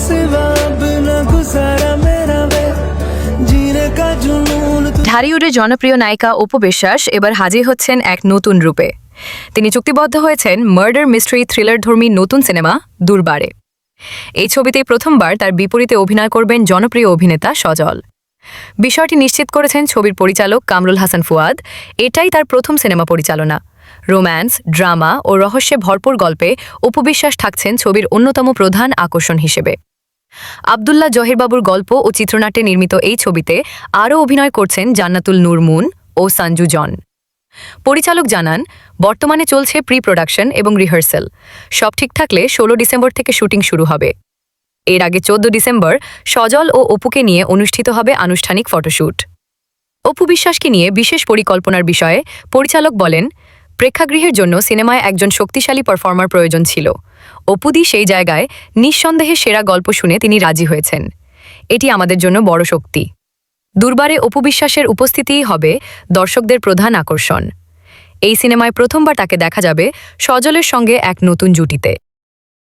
सिवा बिना गुजारा मेरा वे जीने का जुनून ঢালিউডের জনপ্রিয় নায়িকা অপু বিশ্বাস এবার হাজির হচ্ছেন এক নতুন রূপে তিনি চুক্তিবদ্ধ হয়েছেন মার্ডার মিস্ট্রি থ্রিলারধর্মী নতুন সিনেমা দুর্বারে এই ছবিতেই প্রথমবার তার বিপরীতে অভিনয় করবেন জনপ্রিয় অভিনেতা সজল বিষয়টি নিশ্চিত করেছেন ছবির পরিচালক কামরুল হাসান ফুয়াদ এটাই তার প্রথম সিনেমা পরিচালনা রোম্যান্স ড্রামা ও রহস্যে ভরপুর গল্পে উপবিশ্বাস থাকছেন ছবির অন্যতম প্রধান আকর্ষণ হিসেবে আবদুল্লাহ জহিরবাবুর গল্প ও চিত্রনাট্যে নির্মিত এই ছবিতে আরও অভিনয় করছেন জান্নাতুল নূর মুন ও সঞ্জু জন। পরিচালক জানান, বর্তমানে চলছে প্রি প্রোডাকশন এবং রিহার্সেল সব ঠিক থাকলে ষোলো ডিসেম্বর থেকে শুটিং শুরু হবে। এর আগে চোদ্দ ডিসেম্বর সজল ও অপুকে নিয়ে অনুষ্ঠিত হবে আনুষ্ঠানিক ফটোশ্যুট। অপু বিশ্বাসকে নিয়ে বিশেষ পরিকল্পনার বিষয়ে পরিচালক বলেন প্রেক্ষাগৃহের জন্য সিনেমায় একজন শক্তিশালী পারফর্মার প্রয়োজন ছিল। অপুদি সেই জায়গায় নিঃসন্দেহে সেরা গল্প শুনে তিনি রাজি হয়েছেন। এটি আমাদের জন্য বড় শক্তি। দুর্বারে অপু বিশ্বাসের উপস্থিতিই হবে দর্শকদের প্রধান আকর্ষণ। এই সিনেমায় প্রথমবার তাকে দেখা যাবে সজলের সঙ্গে এক নতুন জুটিতে।